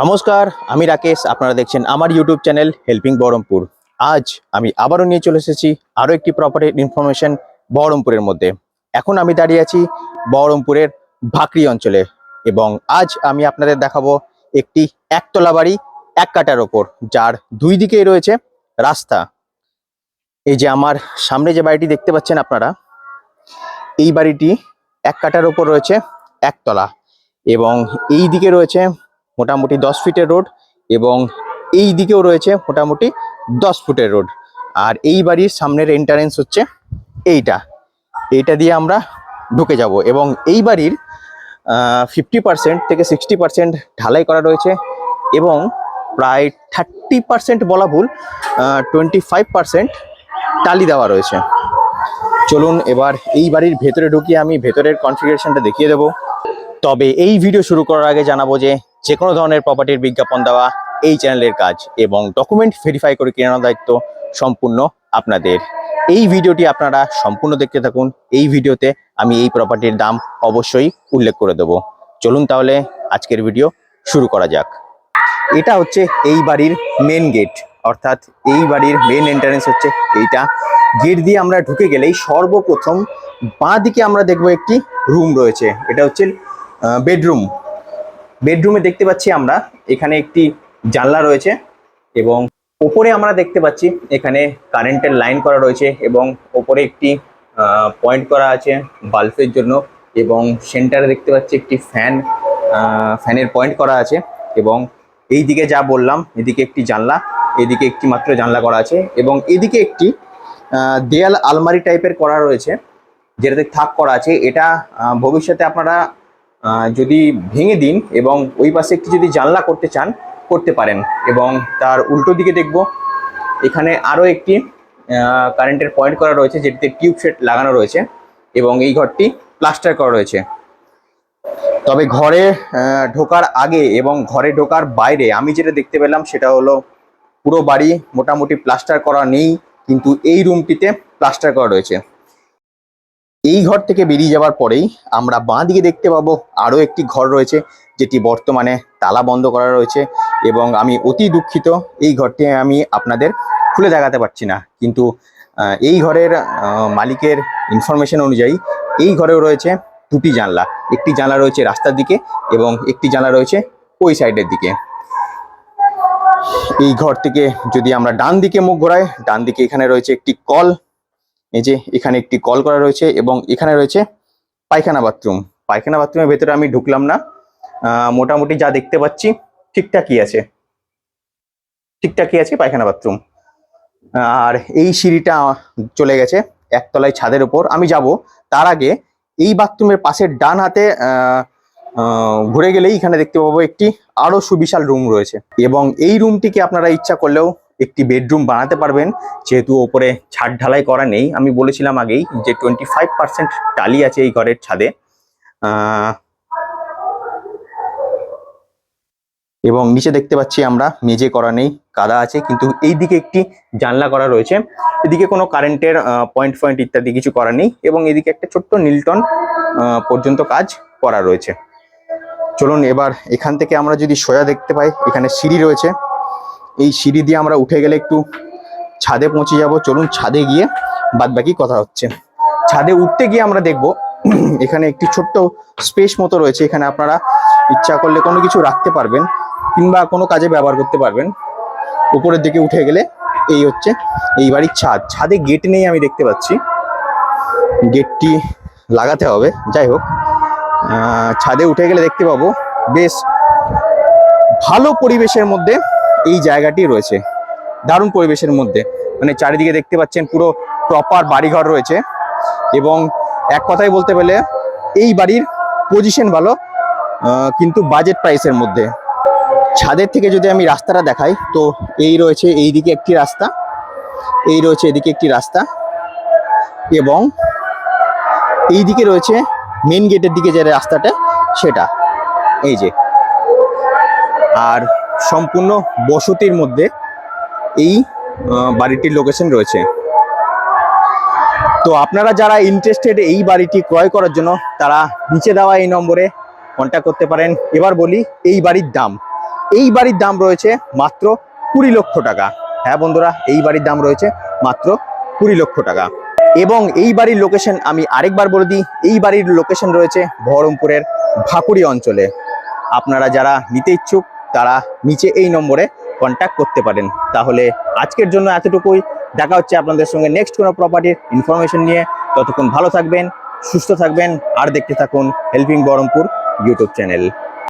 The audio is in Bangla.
নমস্কার, আমি রাকেশ, আপনারা দেখছেন আমার ইউটিউব চ্যানেল হেল্পিং বহরমপুর আজ আমি আবারও নিয়ে চলে এসেছি আরও একটি প্রপার্টির ইনফরমেশন বহরমপুরের মধ্যে। এখন আমি দাঁড়িয়ে আছি বহরমপুরের ভাকরি অঞ্চলে এবং আজ আমি আপনাদের দেখাবো একটি একতলা বাড়ি এক কাটার ওপর, যার দুই দিকেই রয়েছে রাস্তা। এই যে আমার সামনে যে বাড়িটি দেখতে পাচ্ছেন আপনারা, এই বাড়িটি এক কাটার ওপর রয়েছে একতলা এবং এই দিকে রয়েছে মোটামুটি দশ ফিটের রোড এবং এই দিকেও রয়েছে মোটামুটি দশ ফুটের রোড। আর এই বাড়ির সামনের এন্টারেন্স হচ্ছে এইটা। এইটা দিয়ে আমরা ঢুকে যাব এবং এই বাড়ির ফিফটি পার্সেন্ট থেকে সিক্সটি পার্সেন্ট ঢালাই করা রয়েছে এবং প্রায় থার্টি পার্সেন্ট বলা ভুল টোয়েন্টি ফাইভ পার্সেন্ট টালি দেওয়া রয়েছে। চলুন এবার এই বাড়ির ভেতরে ঢুকিয়ে আমি ভেতরের কনফিগারেশনটা দেখিয়ে দেবো। তবে এই ভিডিও শুরু করার আগে জানাব যে যে কোনো ধরনের প্রপার্টির বিজ্ঞাপন দেওয়া এই চ্যানেলের কাজ এবং ডকুমেন্ট ভেরিফাই করে কেনার দায়িত্ব সম্পূর্ণ আপনাদের। এই ভিডিওটি আপনারা সম্পূর্ণ দেখতে থাকুন। এই ভিডিওতে আমি এই প্রপার্টির দাম অবশ্যই উল্লেখ করে দেবো। চলুন তাহলে আজকের ভিডিও শুরু করা যাক। এটা হচ্ছে এই বাড়ির মেন গেট অর্থাৎ এই বাড়ির মেন এন্ট্রান্স হচ্ছে এইটা। গেট দিয়ে আমরা ঢুকে গেলেই সর্বপ্রথম বাঁ দিকে আমরা দেখব একটি রুম রয়েছে। এটা হচ্ছে বেডরুম বেডরুমে দেখতে পাচ্ছি আমরা এখানে একটি জানলা রয়েছে এবং ওপরে আমরা দেখতে পাচ্ছি এখানে কারেন্টের লাইন করা রয়েছে এবং ওপরে একটি পয়েন্ট করা আছে বাল্বের জন্য এবং সেন্টারে দেখতে পাচ্ছি একটি ফ্যান ফ্যানের পয়েন্ট করা আছে এবং এই দিকে যা বললাম, এদিকে একটি জানলা, এদিকে একটি মাত্র জানলা করা আছে এবং এদিকে একটি দেয়াল আলমারি টাইপের করা রয়েছে, যেটাতে থাক করা আছে। এটা ভবিষ্যতে আপনারা যদি ভেঙে দিন এবং ওই পাশে একটি যদি জানলা করতে চান, করতে পারেন এবং তার উল্টো দিকে দেখব। এখানে আরও একটি কারেন্টের পয়েন্ট করা রয়েছে, যেটিতে টিউব সেট লাগানো রয়েছে এবং এই ঘরটি প্লাস্টার করা রয়েছে। তবে ঘরে ঢোকার আগে এবং ঘরে ঢোকার বাইরে আমি যেটা দেখতে পেলাম সেটা হলো পুরো বাড়ি মোটামুটি প্লাস্টার করা নেই, কিন্তু এই রুমটিতে প্লাস্টার করা রয়েছে। এই ঘর থেকে বেরিয়ে যাওয়ার পরেই আমরা বাঁ দিকে দেখতে পাবো আরও একটি ঘর রয়েছে, যেটি বর্তমানে তালা বন্ধ করা রয়েছে এবং আমি অতি দুঃখিত, এই ঘরটি আমি আপনাদের খুলে দেখাতে পারছি না। কিন্তু এই ঘরের মালিকের ইনফরমেশন অনুযায়ী এই ঘরেও রয়েছে দুটি জানলা। একটি জানলা রয়েছে রাস্তার দিকে এবং একটি জানলা রয়েছে ওই সাইডের দিকে। এই ঘর থেকে যদি আমরা ডান দিকে মুখ ঘোরাই, ডান দিকে এখানে রয়েছে একটি কল এই যে এখানে একটি কল করা রয়েছে এবং এখানে রয়েছে পায়খানা বাথরুম। পায়খানা বাথরুমের ভেতরে আমি ঢুকলাম না। মোটামুটি যা দেখতে পাচ্ছি ঠিকঠাকই আছে। ঠিকঠাকই আছে পায়খানা বাথরুম। আর এই সিঁড়িটা চলে গেছে একতলায় ছাদের উপর। আমি যাব তার আগে এই বাথরুমের পাশের ডান হাতে ঘুরে গেলেই এখানে দেখতে পাবো একটি আরও সুবিশাল রুম রয়েছে। এবং এই রুমটিকে আপনারা ইচ্ছা করলেও একটি বেডরুম বানাতে পারবেন। যেহেতু ওপরে ছাদ ঢালাই করা নেই, আমি বলেছিলাম আগেই যে টোয়েন্টি ফাইভ পার্সেন্ট টালি আছে এই ঘরের ছাদে। এবং নিচে দেখতে পাচ্ছি আমরা মেঝে করা নেই, কাদা আছে, কিন্তু এই দিকে একটি জানলা করা রয়েছে। এদিকে কোনো কারেন্টের পয়েন্ট পয়েন্ট ইত্যাদি কিছু করা নেই এবং এদিকে একটা ছোট্ট নীলটন পর্যন্ত কাজ করা রয়েছে। চলুন এবার এখান থেকে আমরা যদি সোজা দেখতে পাই, এখানে সিঁড়ি রয়েছে। এই সিঁড়ি দিয়ে আমরা উঠে গেলে একটু ছাদে পৌঁছে যাব। চলুন ছাদে গিয়ে বাদবাকি কথা হচ্ছে। ছাদে উঠতে গিয়ে আমরা দেখব, এখানে একটি ছোট্ট স্পেস মতো রয়েছে। এখানে আপনারা ইচ্ছা করলে কোনো কিছু রাখতে পারবেন কিংবা কোনো কাজে ব্যবহার করতে পারবেন। উপরের দিকে উঠে গেলে এই হচ্ছে, এই বাড়ির ছাদ। ছাদে গেট নেই আমি দেখতে পাচ্ছি। গেটটি লাগাতে হবে। যাই হোক ছাদে উঠে গেলে দেখতে পাবো, বেশ ভালো পরিবেশের মধ্যে এই জায়গাটি রয়েছে। দারুণ পরিবেশের মধ্যে। মানে চারিদিকে দেখতে পাচ্ছেন পুরো প্রপার বাড়িঘর রয়েছে। এবং এক কথায় বলতে গেলে এই বাড়ির পজিশন ভালো কিন্তু বাজেট প্রাইসের মধ্যে। ছাদের থেকে যদি আমি রাস্তাটা দেখাই, তো এই রয়েছে এই দিকে একটি রাস্তা, এই রয়েছে এদিকে একটি রাস্তা, এবং এই দিকে রয়েছে মেন গেটের দিকে যে রাস্তাটা, সেটা। এই যে। আর সম্পূর্ণ বসতির মধ্যে এই বাড়িটির লোকেশন রয়েছে। তো আপনারা যারা ইন্টারেস্টেড এই বাড়িটি ক্রয় করার জন্য, তারা নিচে দেওয়া এই নম্বরে কন্ট্যাক্ট করতে পারেন। এবার বলি এই বাড়ির দাম। এই বাড়ির দাম রয়েছে মাত্র কুড়ি লক্ষ টাকা। হ্যাঁ বন্ধুরা, এই বাড়ির দাম রয়েছে মাত্র কুড়ি লক্ষ টাকা। এবং এই বাড়ির লোকেশন আমি আরেকবার বলে দিই, এই বাড়ির লোকেশন রয়েছে বহরমপুরের ভাকুড়ি অঞ্চলে। আপনারা যারা নিতে ইচ্ছুক তারা নিচে এই নম্বরে কন্ট্যাক্ট করতে পারেন। তাহলে আজকের জন্য এতটুকুই। দেখা হচ্ছে আপনাদের সঙ্গে নেক্সট কোনো প্রপার্টির ইনফরমেশন নিয়ে। ততক্ষণ ভালো থাকবেন, সুস্থ থাকবেন, আর দেখতে থাকুন হেল্পিং বহরমপুর ইউটিউব চ্যানেল